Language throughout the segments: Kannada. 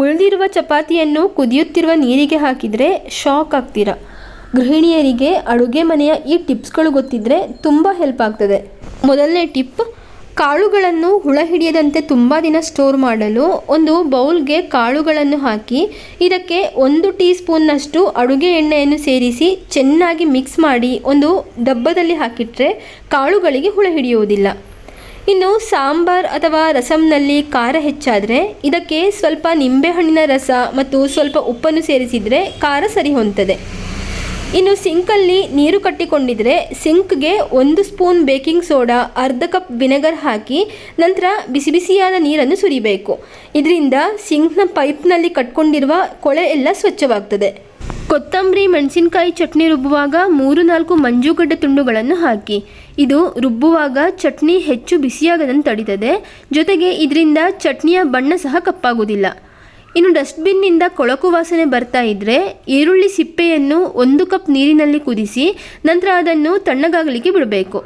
ಉಳಿದಿರುವ ಚಪಾತಿಯನ್ನು ಕುದಿಯುತ್ತಿರುವ ನೀರಿಗೆ ಹಾಕಿದರೆ ಶಾಕ್ ಆಗ್ತೀರಾ? ಗೃಹಿಣಿಯರಿಗೆ ಅಡುಗೆ ಮನೆಯ ಈ ಟಿಪ್ಸ್ಗಳು ಗೊತ್ತಿದ್ದರೆ ತುಂಬ ಹೆಲ್ಪ್ ಆಗ್ತದೆ. ಮೊದಲನೇ ಟಿಪ್, ಕಾಳುಗಳನ್ನು ಹುಳ ಹಿಡಿಯದಂತೆ ತುಂಬ ದಿನ ಸ್ಟೋರ್ ಮಾಡಲು ಒಂದು ಬೌಲ್ಗೆ ಕಾಳುಗಳನ್ನು ಹಾಕಿ ಇದಕ್ಕೆ ಒಂದು ಟೀ ಸ್ಪೂನ್ನಷ್ಟು ಅಡುಗೆ ಎಣ್ಣೆಯನ್ನು ಸೇರಿಸಿ ಚೆನ್ನಾಗಿ ಮಿಕ್ಸ್ ಮಾಡಿ ಒಂದು ಡಬ್ಬದಲ್ಲಿ ಹಾಕಿಟ್ರೆ ಕಾಳುಗಳಿಗೆ ಹುಳ ಹಿಡಿಯುವುದಿಲ್ಲ. ಇನ್ನು ಸಾಂಬಾರ್ ಅಥವಾ ರಸಂನಲ್ಲಿ ಖಾರ ಹೆಚ್ಚಾದರೆ ಇದಕ್ಕೆ ಸ್ವಲ್ಪ ನಿಂಬೆಹಣ್ಣಿನ ರಸ ಮತ್ತು ಸ್ವಲ್ಪ ಉಪ್ಪನ್ನು ಸೇರಿಸಿದರೆ ಖಾರ ಸರಿ ಹೊಂತದೆ ಇನ್ನು ಸಿಂಕಲ್ಲಿ ನೀರು ಕಟ್ಟಿಕೊಂಡಿದ್ರೆ ಸಿಂಕ್ಗೆ ಒಂದು ಸ್ಪೂನ್ ಬೇಕಿಂಗ್ ಸೋಡಾ, ಅರ್ಧ ಕಪ್ ವಿನೆಗರ್ ಹಾಕಿ ನಂತರ ಬಿಸಿ ಬಿಸಿಯಾದ ನೀರನ್ನು ಸುರಿಬೇಕು. ಇದರಿಂದ ಸಿಂಕ್ನ ಪೈಪ್ನಲ್ಲಿ ಕಟ್ಕೊಂಡಿರುವ ಕೊಳೆ ಎಲ್ಲ ಸ್ವಚ್ಛವಾಗ್ತದೆ. ಕೊತ್ತಂಬರಿ, ಮೆಣಸಿನಕಾಯಿ ಚಟ್ನಿ ರುಬ್ಬುವಾಗ ಮೂರು ನಾಲ್ಕು ಮಂಜುಗಡ್ಡೆ ತುಂಡುಗಳನ್ನು ಹಾಕಿ. ಇದು ರುಬ್ಬುವಾಗ ಚಟ್ನಿ ಹೆಚ್ಚು ಬಿಸಿಯಾಗದಂತೆ ತಡೀತದೆ. ಜೊತೆಗೆ ಇದರಿಂದ ಚಟ್ನಿಯ ಬಣ್ಣ ಸಹ ಕಪ್ಪಾಗುವುದಿಲ್ಲ. ಇನ್ನು ಡಸ್ಟ್ಬಿನ್ನಿಂದ ಕೊಳಕು ವಾಸನೆ ಬರ್ತಾ ಇದ್ದರೆ ಈರುಳ್ಳಿ ಸಿಪ್ಪೆಯನ್ನು ಒಂದು ಕಪ್ ನೀರಿನಲ್ಲಿ ಕುದಿಸಿ ನಂತರ ಅದನ್ನು ತಣ್ಣಗಾಗಲಿಕ್ಕೆ ಬಿಡಬೇಕು.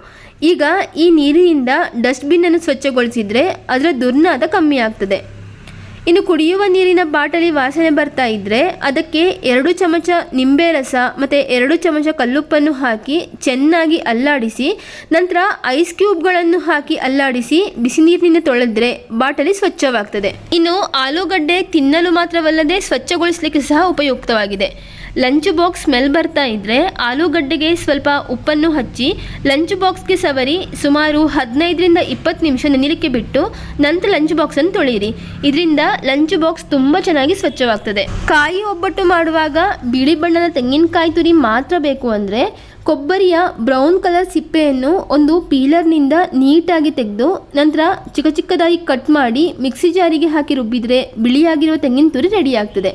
ಈಗ ಈ ನೀರಿನಿಂದ ಡಸ್ಟ್ಬಿನ್ನನ್ನು ಸ್ವಚ್ಛಗೊಳಿಸಿದರೆ ಅದರ ದುರ್ನಾದ ಕಮ್ಮಿ ಆಗ್ತದೆ. ಇನ್ನು ಕುಡಿಯುವ ನೀರಿನ ಬಾಟಲಿ ವಾಸನೆ ಬರ್ತಾ ಇದ್ದರೆ ಅದಕ್ಕೆ ಎರಡು ಚಮಚ ನಿಂಬೆ ರಸ ಮತ್ತು ಎರಡು ಚಮಚ ಕಲ್ಲುಪ್ಪನ್ನು ಹಾಕಿ ಚೆನ್ನಾಗಿ ಅಲ್ಲಾಡಿಸಿ, ನಂತರ ಐಸ್ ಕ್ಯೂಬ್ಗಳನ್ನು ಹಾಕಿ ಅಲ್ಲಾಡಿಸಿ ಬಿಸಿ ನೀರಿನಿಂದ ತೊಳೆದ್ರೆ ಬಾಟಲಿ ಸ್ವಚ್ಛವಾಗ್ತದೆ. ಇನ್ನು ಆಲೂಗಡ್ಡೆ ತಿನ್ನಲು ಮಾತ್ರವಲ್ಲದೆ ಸ್ವಚ್ಛಗೊಳಿಸಲಿಕ್ಕೆ ಸಹ ಉಪಯುಕ್ತವಾಗಿದೆ. ಲಂಚ್ ಬಾಕ್ಸ್ ಸ್ಮೆಲ್ ಬರ್ತಾ ಇದ್ದರೆ ಆಲೂಗಡ್ಡೆಗೆ ಸ್ವಲ್ಪ ಉಪ್ಪನ್ನು ಹಚ್ಚಿ ಲಂಚ್ ಬಾಕ್ಸ್ಗೆ ಸವರಿ ಸುಮಾರು ಹದಿನೈದರಿಂದ ಇಪ್ಪತ್ತು ನಿಮಿಷ ನೆನೆಲಿಕ್ಕೆ ಬಿಟ್ಟು ನಂತರ ಲಂಚ್ ಬಾಕ್ಸನ್ನು ತೊಳೆಯಿರಿ. ಇದರಿಂದ ಲಂಚ್ ಬಾಕ್ಸ್ ತುಂಬ ಚೆನ್ನಾಗಿ ಸ್ವಚ್ಛವಾಗ್ತದೆ. ಕಾಯಿ ಒಬ್ಬಟ್ಟು ಮಾಡುವಾಗ ಬಿಳಿ ಬಣ್ಣದ ತೆಂಗಿನಕಾಯಿ ತುರಿ ಮಾತ್ರ ಬೇಕು ಅಂದರೆ ಕೊಬ್ಬರಿಯ ಬ್ರೌನ್ ಕಲರ್ ಸಿಪ್ಪೆಯನ್ನು ಒಂದು ಪೀಲರ್ನಿಂದ ನೀಟಾಗಿ ತೆಗೆದು ನಂತರ ಚಿಕ್ಕ ಚಿಕ್ಕದಾಗಿ ಕಟ್ ಮಾಡಿ ಮಿಕ್ಸಿ ಜಾರಿಗೆ ಹಾಕಿ ರುಬ್ಬಿದರೆ ಬಿಳಿಯಾಗಿರುವ ತೆಂಗಿನ ತುರಿ ರೆಡಿ ಆಗ್ತದೆ.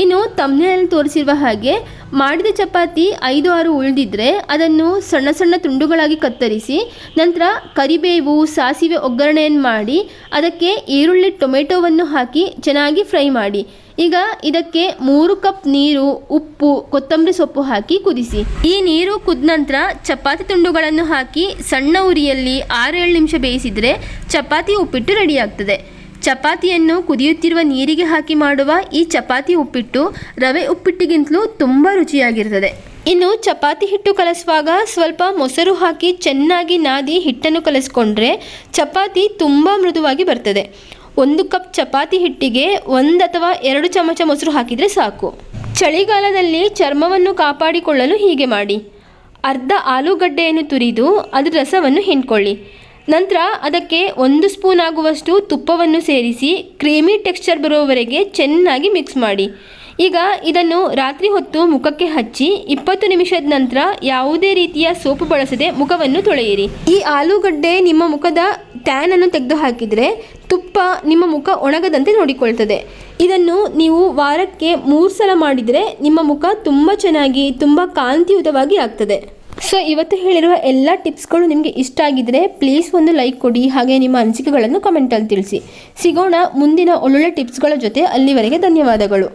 ಇನ್ನು ತಮ್ಮನೆಯಲ್ಲಿ ತೋರಿಸಿರುವ ಹಾಗೆ ಮಾಡಿದ ಚಪಾತಿ ಐದು ಆರು ಉಳಿದಿದ್ರೆ ಅದನ್ನು ಸಣ್ಣ ಸಣ್ಣ ತುಂಡುಗಳಾಗಿ ಕತ್ತರಿಸಿ ನಂತರ ಕರಿಬೇವು, ಸಾಸಿವೆ ಒಗ್ಗರಣೆಯನ್ನು ಮಾಡಿ ಅದಕ್ಕೆ ಈರುಳ್ಳಿ, ಟೊಮೆಟೊವನ್ನು ಹಾಕಿ ಚೆನ್ನಾಗಿ ಫ್ರೈ ಮಾಡಿ. ಈಗ ಇದಕ್ಕೆ ಮೂರು ಕಪ್ ನೀರು, ಉಪ್ಪು, ಕೊತ್ತಂಬರಿ ಸೊಪ್ಪು ಹಾಕಿ ಕುದಿಸಿ. ಈ ನೀರು ಕುದ ನಂತರ ಚಪಾತಿ ತುಂಡುಗಳನ್ನು ಹಾಕಿ ಸಣ್ಣ ಉರಿಯಲ್ಲಿ ಆರೇಳು ನಿಮಿಷ ಬೇಯಿಸಿದರೆ ಚಪಾತಿ ಉಪ್ಪಿಟ್ಟು ರೆಡಿ ಆಗ್ತದೆ. ಚಪಾತಿಯನ್ನು ಕುದಿಯುತ್ತಿರುವ ನೀರಿಗೆ ಹಾಕಿ ಮಾಡುವ ಈ ಚಪಾತಿ ಉಪ್ಪಿಟ್ಟು ರವೆ ಉಪ್ಪಿಟ್ಟಿಗಿಂತಲೂ ತುಂಬ ರುಚಿಯಾಗಿರ್ತದೆ. ಇನ್ನು ಚಪಾತಿ ಹಿಟ್ಟು ಕಲಸುವಾಗ ಸ್ವಲ್ಪ ಮೊಸರು ಹಾಕಿ ಚೆನ್ನಾಗಿ ನಾದಿ ಹಿಟ್ಟನ್ನು ಕಲಸ್ಕೊಂಡ್ರೆ ಚಪಾತಿ ತುಂಬ ಮೃದುವಾಗಿ ಬರ್ತದೆ. ಒಂದು ಕಪ್ ಚಪಾತಿ ಹಿಟ್ಟಿಗೆ ಒಂದು ಅಥವಾ ಎರಡು ಚಮಚ ಮೊಸರು ಹಾಕಿದರೆ ಸಾಕು. ಚಳಿಗಾಲದಲ್ಲಿ ಚರ್ಮವನ್ನು ಕಾಪಾಡಿಕೊಳ್ಳಲು ಹೀಗೆ ಮಾಡಿ. ಅರ್ಧ ಆಲೂಗಡ್ಡೆಯನ್ನು ತುರಿದು ಅದರ ರಸವನ್ನು ಹಿಂಡ್ಕೊಳ್ಳಿ. ನಂತರ ಅದಕ್ಕೆ ಒಂದು ಸ್ಪೂನ್ ಆಗುವಷ್ಟು ತುಪ್ಪವನ್ನು ಸೇರಿಸಿ ಕ್ರೀಮಿ ಟೆಕ್ಸ್ಚರ್ ಬರುವವರೆಗೆ ಚೆನ್ನಾಗಿ ಮಿಕ್ಸ್ ಮಾಡಿ. ಈಗ ಇದನ್ನು ರಾತ್ರಿ ಹೊತ್ತು ಮುಖಕ್ಕೆ ಹಚ್ಚಿ ಇಪ್ಪತ್ತು ನಿಮಿಷದ ನಂತರ ಯಾವುದೇ ರೀತಿಯ ಸೋಪು ಬಳಸದೆ ಮುಖವನ್ನು ತೊಳೆಯಿರಿ. ಈ ಆಲೂಗಡ್ಡೆ ನಿಮ್ಮ ಮುಖದ ಟ್ಯಾನ್ ಅನ್ನು ತೆಗೆದು ಹಾಕಿದರೆ ತುಪ್ಪ ನಿಮ್ಮ ಮುಖ ಒಣಗದಂತೆ ನೋಡಿಕೊಳ್ತದೆ. ಇದನ್ನು ನೀವು ವಾರಕ್ಕೆ ಮೂರು ಸಲ ಮಾಡಿದರೆ ನಿಮ್ಮ ಮುಖ ತುಂಬ ಚೆನ್ನಾಗಿ, ತುಂಬ ಕಾಂತಿಯುತವಾಗಿ ಆಗ್ತದೆ. ಸೊ ಇವತ್ತು ಹೇಳಿರುವ ಎಲ್ಲ ಟಿಪ್ಸ್ಗಳು ನಿಮಗೆ ಇಷ್ಟ ಆಗಿದ್ರೆ ಪ್ಲೀಸ್ ಒಂದು ಲೈಕ್ ಕೊಡಿ, ಹಾಗೆ ನಿಮ್ಮ ಅನಿಸಿಕೆಗಳನ್ನು ಕಮೆಂಟಲ್ಲಿ ತಿಳಿಸಿ. ಸಿಗೋಣ ಮುಂದಿನ ಒಳ್ಳೊಳ್ಳೆ ಟಿಪ್ಸ್ಗಳ ಜೊತೆ ಅಲ್ಲಿವರೆಗೆ ಧನ್ಯವಾದಗಳು.